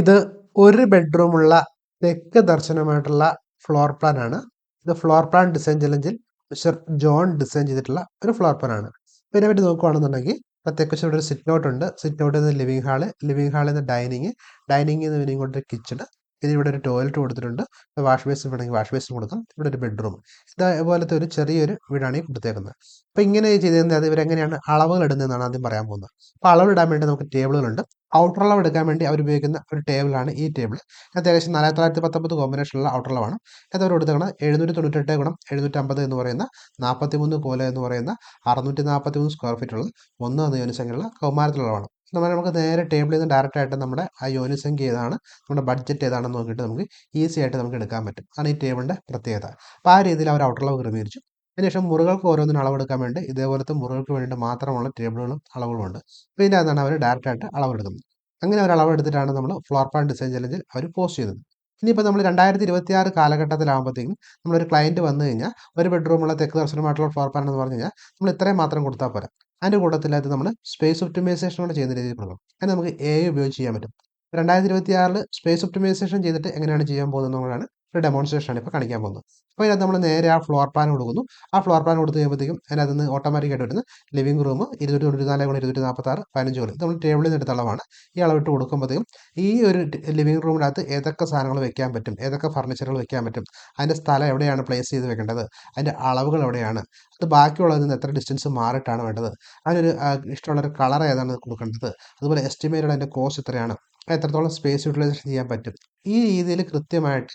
ഇത് ഒരു ബെഡ്റൂമുള്ള തെക്ക് ദർശനമായിട്ടുള്ള ഫ്ലോർ പ്ലാൻ ആണ്. ഇത് ഫ്ലോർ പ്ലാൻ ഡിസൈൻ ചലഞ്ചിൽ മിസ്റ്റർ ജോൺ ഡിസൈൻ ചെയ്തിട്ടുള്ള ഒരു ഫ്ലോർ പ്ലാൻ ആണ്. ഇതിനെ പറ്റി നോക്കുകയാണെന്നുണ്ടെങ്കിൽ പ്രത്യേകിച്ച് ഇവിടെ ഒരു സിറ്റ് ഔട്ട് ഉണ്ട്. സിറ്റ് ഔട്ടിൽ നിന്ന് ലിവിംഗ് ഹാൾ ലിവിംഗ് ഹാളിൽ നിന്ന് ഡൈനിങ് ഡൈനിങ്ങിൽ നിന്ന് ഇങ്ങോട്ട് കിച്ചൺ പിന്നെ ഇവിടെ ഒരു ടോയ്ലറ്റ് കൊടുത്തിട്ടുണ്ട്. വാഷ് ബേസിൻ വേണമെങ്കിൽ വാഷ് ബേസിൻ കൊടുക്കാം. ഇവിടെ ഒരു ബെഡ്റൂം ഇതേപോലത്തെ ഒരു ചെറിയൊരു വീടാണ് ഈ കൊടുത്തേക്കുന്നത്. അപ്പോൾ ഇങ്ങനെ ചെയ്തിരുന്നത് ഇവരെങ്ങനെയാണ് അളവുകൾ ഇടുന്നതെന്നാണ് ആദ്യം പറയാൻ പോകുന്നത്. അപ്പോൾ അളവിടാൻ വേണ്ടി നമുക്ക് ടേബിളുകളുണ്ട് ഔട്ടർ അളവ് എടുക്കാൻ വേണ്ടി അവർ ഉപയോഗിക്കുന്ന ഒരു ടേബിളാണ് ഈ ടേബിൾ അത് ഏകദേശം നാലായിരത്തി തൊള്ളായിരത്തി പത്തൊമ്പത് കോമ്പിനേഷനുള്ള ഔട്ടർ അളവാണ് അത് അവർ എടുത്തുകൊണ്ട് എഴുന്നൂറ്റി തൊണ്ണൂറ്റെട്ട് ഗുണം എഴുന്നൂറ്റമ്പത് എന്ന് പറയുന്ന നാൽപ്പത്തി മൂന്ന് കോല എന്ന് പറയുന്ന അറുന്നൂറ്റി നാൽപ്പത്തി മൂന്ന് സ്ക്വയർ ഫീറ്റ് ഉള്ള ഒന്ന് എന്ന യൂണിസംഖ്യയുള്ള കൗമാരത്തിലുള്ളതാണ്. നമ്മൾ നമുക്ക് നേരെ ടേബിളിൽ നിന്ന് ഡയറക്റ്റ് ആയിട്ട് നമ്മുടെ ആ യൂണിസംഖ്യ ഏതാണ് നമ്മുടെ ബഡ്ജറ്റ് ഏതാണെന്ന് നോക്കിയിട്ട് നമുക്ക് ഈസി ആയിട്ട് നമുക്ക് എടുക്കാൻ പറ്റും. അതാണ് ഈ ടേബിളിന്റെ പ്രത്യേകത. അപ്പോൾ ആ രീതിയിൽ അവർ ഔട്ടർ അളവ് ക്രമീകരിച്ചു. അതിനുശേഷം മുറികൾക്ക് ഓരോന്നിനും അളവെടുക്കാൻ വേണ്ടി ഇതേപോലത്തെ മുറികൾക്ക് വേണ്ടി മാത്രമുള്ള ടേബിളുകളും അളവുകളുണ്ട്. അപ്പോൾ ഇതിന്റെ അകത്താണ് അവർ ഡയറക്റ്റായിട്ട് അളവെടുക്കുന്നത്. അങ്ങനെ അവർ അളവെടുത്തിട്ടാണ് നമ്മൾ ഫ്ലോർ പ്ലാൻ ഡിസൈൻ ചലഞ്ചിൽ അവർ പോസ്റ്റ് ചെയ്തത് ഇനിയിപ്പോൾ നമ്മൾ രണ്ടായിരത്തി ഇരുപത്തി ആറ് കാലഘട്ടത്തിലാകുമ്പോഴത്തേക്കും നമ്മളൊരു ക്ലയന്റ് വന്നു കഴിഞ്ഞാൽ ഒരു ബെഡ്റൂമുള്ള തെക്ക് ദർശനമായിട്ടുള്ള ഫ്ലോർ പ്ലാൻ എന്ന് പറഞ്ഞു കഴിഞ്ഞാൽ നമ്മൾ ഇത്രയും മാത്രം കൊടുത്താൽ പോരാ. അതിന്റെ കൂട്ടത്തിലായിട്ട് നമ്മൾ സ്പേസ് ഒപ്റ്റിമൈസേഷൻ കൂടെ ചെയ്യുന്ന രീതിയിൽ കൊടുക്കും അങ്ങനെ നമുക്ക് എ ഉപയോഗിച്ച് ചെയ്യാൻ പറ്റും. രണ്ടായിരത്തി ഇരുപത്തി ആറിൽ സ്പേസ് ഒപ്റ്റിമൈസേഷൻ ചെയ്തിട്ട് എങ്ങനെയാണ് ചെയ്യാൻ പോകുന്നത് എന്നുള്ളതാണ് ഒരു ഡെമോൺസ്ട്രേഷൻ ആണ് ഇപ്പോൾ കാണിക്കാൻ പോകുന്നത്. അപ്പോൾ ഇതിനകത്ത് നമ്മൾ നേരെ ആ ഫ്ലോർ പ്ലാൻ കൊടുക്കുന്നു. ആ ഫ്ലോർ പ്ലാൻ കൊടുത്ത് കഴിയുമ്പോഴത്തേക്കും അതിനകത്ത് നിന്ന് ഓട്ടോമാറ്റിക്കായിട്ട് വരുന്നത് ലിവിംഗ് റൂം ഇരുന്നൂറ്റി തൊണ്ണൂറ്റി നാല് ഗുണം ഇരുന്നൂറ്റി നാൽപ്പത്താറ് പതിനഞ്ച് കൊല്ലം നമ്മൾ ടേബിളിൽ നിന്ന് എടുത്ത അളവാണ് ഈ അളവിട്ട് കൊടുക്കുമ്പോഴത്തേക്കും ഈ ഒരു ലിവിംഗ് റൂമിനകത്ത് ഏതൊക്കെ സാധനങ്ങൾ വെക്കാൻ പറ്റും? ഏതൊക്കെ ഫർണിച്ചറുകൾ വെക്കാൻ പറ്റും? അതിന്റെ സ്ഥലം എവിടെയാണ് പ്ലേസ് ചെയ്ത് വെക്കേണ്ടത്? അതിന്റെ അളവുകൾ എവിടെയാണ്? അത് ബാക്കിയുള്ളതിൽ നിന്ന് എത്ര ഡിസ്റ്റൻസ് മാറിയിട്ടാണ് വേണ്ടത്? അതിനൊരു ഇഷ്ടമുള്ളൊരു കളർ ഏതാണ് കൊടുക്കേണ്ടത്? അതുപോലെ എസ്റ്റിമേറ്റഡ് അതിന്റെ കോസ്റ്റ് എത്രയാണ്? എത്രത്തോളം സ്പേസ് യൂട്ടിലൈസേഷൻ ചെയ്യാൻ പറ്റും? ഈ രീതിയിൽ കൃത്യമായിട്ട്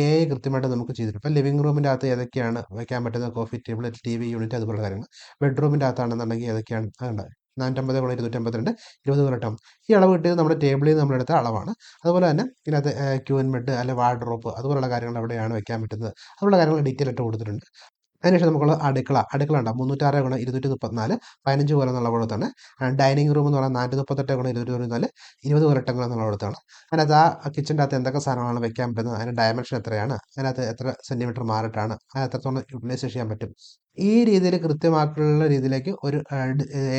എ ഐ കൃത്യമായിട്ട് നമുക്ക് ചെയ്തിട്ടുണ്ട്. ഇപ്പോൾ ലിവിംഗ് റൂമിന്റെ അകത്ത് ഏതൊക്കെയാണ് വയ്ക്കാൻ പറ്റുന്ന coffee table T V unit അതുപോലുള്ള കാര്യങ്ങൾ. ബെഡ്റൂമിന്റെ അകത്താണെന്നുണ്ടെങ്കിൽ ഏതൊക്കെയാണ്? അതുണ്ട്. നാനൂറ്റമ്പത് ഗുണം ഇരുന്നൂറ്റമ്പത്തിരണ്ട് ഇരുപത് കുളട്ടം ഈ അളവ് കിട്ടിയത് നമ്മുടെ ടേബിളിൽ നിന്ന് നമ്മളെടുത്ത അളവാണ്. അതുപോലെ തന്നെ ഇതിനകത്ത് ക്യൂൻ ബെഡ് അല്ലെ വാർഡ്രോപ്പ് അതുപോലുള്ള കാര്യങ്ങൾ എവിടെയാണ് വെക്കാൻ പറ്റുന്നത്. അതുപോലുള്ള കാര്യങ്ങൾ ഡീറ്റെയിൽ ആയിട്ട് കൊടുത്തിട്ടുണ്ട്. അതിനുശേഷം നമുക്കുള്ള അടുക്കള. അടുക്കള ഉണ്ടാവും മുന്നൂറ്റാറ് ഗുണം ഇരുന്നൂറ്റി മുപ്പത്തിനാല്. പതിനഞ്ച് കൊല്ലം എന്നുള്ള കൊടുത്താണ് ഡൈനിങ് റൂം എന്ന് പറയുന്നത് നാനൂറ്റി മുപ്പത്തെട്ട് ഗുണം ഇരുന്നൂറ്റി നാല് ഇരുപത് കൊല്ലട്ടങ്ങൾ എന്നുള്ള കൊടുത്താണ് അതിനകത്ത് ആ കിച്ചന്റെ അകത്ത് എന്തൊക്കെ സാധനങ്ങളാണ് വെക്കാൻ പറ്റുന്നത്? അതിന്റെ ഡയമെൻഷൻ എത്രയാണ്? അതിനകത്ത് എത്ര സെന്റിമീറ്റർ മാറിയിട്ടാണ്? അത് എത്രത്തോളം യൂട്ടിലൈസ് ചെയ്യാൻ പറ്റും? ഈ രീതിയിൽ കൃത്യമായിട്ടുള്ള രീതിയിലേക്ക് ഒരു എ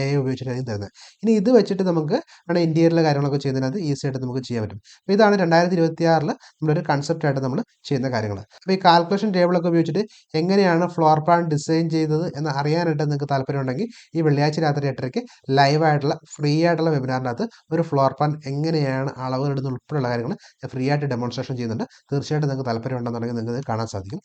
ഐ ഉപയോഗിച്ചിട്ടായിരിക്കും തരുന്നത്. ഇനി ഇത് വെച്ചിട്ട് നമുക്ക് നമ്മുടെ ഇന്റീരിയറിലെ കാര്യങ്ങളൊക്കെ ചെയ്യുന്നതിനകത്ത് ഈസി ആയിട്ട് നമുക്ക് ചെയ്യാൻ പറ്റും. അപ്പോൾ ഇതാണ് രണ്ടായിരത്തി ഇരുപത്തി ആറിൽ നമ്മളൊരു കൺസെപ്റ്റ് ആയിട്ട് നമ്മൾ ചെയ്യുന്ന കാര്യങ്ങൾ അപ്പോൾ ഈ കാൽക്കുലേഷൻ ടേബിളൊക്കെ ഉപയോഗിച്ചിട്ട് എങ്ങനെയാണ് ഫ്ലോർ പ്ലാൻ ഡിസൈൻ ചെയ്തത് എന്ന് അറിയാനായിട്ട് നിങ്ങൾക്ക് താല്പര്യമുണ്ടെങ്കിൽ ഈ വെള്ളിയാഴ്ച രാത്രി എട്ടരയ്ക്ക് ലൈവായിട്ടുള്ള ഫ്രീ ആയിട്ടുള്ള വെബിനാറിനകത്ത് ഒരു ഫ്ലോർ പ്ലാൻ എങ്ങനെയാണ് അളവുകൾ ഇടുന്ന ഉൾപ്പെടെയുള്ള കാര്യങ്ങൾ ഫ്രീ ആയിട്ട് ഡെമോൺസ്ട്രേഷൻ ചെയ്യുന്നുണ്ട്. തീർച്ചയായിട്ടും നിങ്ങൾക്ക് താല്പര്യം ഉണ്ടെന്നുണ്ടെങ്കിൽ നിങ്ങൾക്ക് കാണാൻ സാധിക്കും.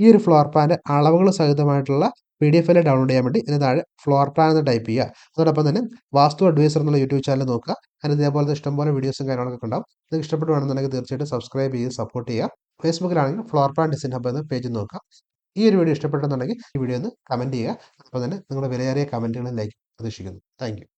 ഈ ഒരു ഫ്ലോർ പ്ലാന്റെ അളവുകൾ സഹിതമായിട്ടുള്ള പി ഡി എഫ് എല്ലാം ഡൗൺലോഡ് ചെയ്യാൻ വേണ്ടി ഇതിന് താഴെ ഫ്ലോർ പ്ലാൻ എന്ന് ടൈപ്പ് ചെയ്യുക. അതോടൊപ്പം തന്നെ വാസ്തു അഡ്വൈസർ എന്നുള്ള യൂട്യൂബ് ചാനൽ നോക്കുക. അതിന് ഇതേപോലത്തെ ഇഷ്ടംപോലെ വീഡിയോസും കാര്യങ്ങളൊക്കെ ഉണ്ടാവും. നിങ്ങൾക്ക് ഇഷ്ടപ്പെടുവാണെന്നുണ്ടെങ്കിൽ തീർച്ചയായിട്ടും സബ്സ്ക്രൈബ് ചെയ്ത് സപ്പോർട്ട് ചെയ്യുക. ഫേസ്ബുക്കിലാണെങ്കിൽ ഫ്ലോർ പ്ലാൻ ഡിസൈൻ ഹബ് എന്ന പേജ് നോക്കുക. ഈ ഒരു വീഡിയോ ഇഷ്ടപ്പെട്ടെന്നുണ്ടെങ്കിൽ ഈ വീഡിയോ ഒന്ന് കമന്റ് ചെയ്യുക. അപ്പോൾ തന്നെ നിങ്ങളുടെ വിലയേറിയ കമന്റുകളും ലൈക്ക് പ്രതീക്ഷിക്കുന്നു. താങ്ക്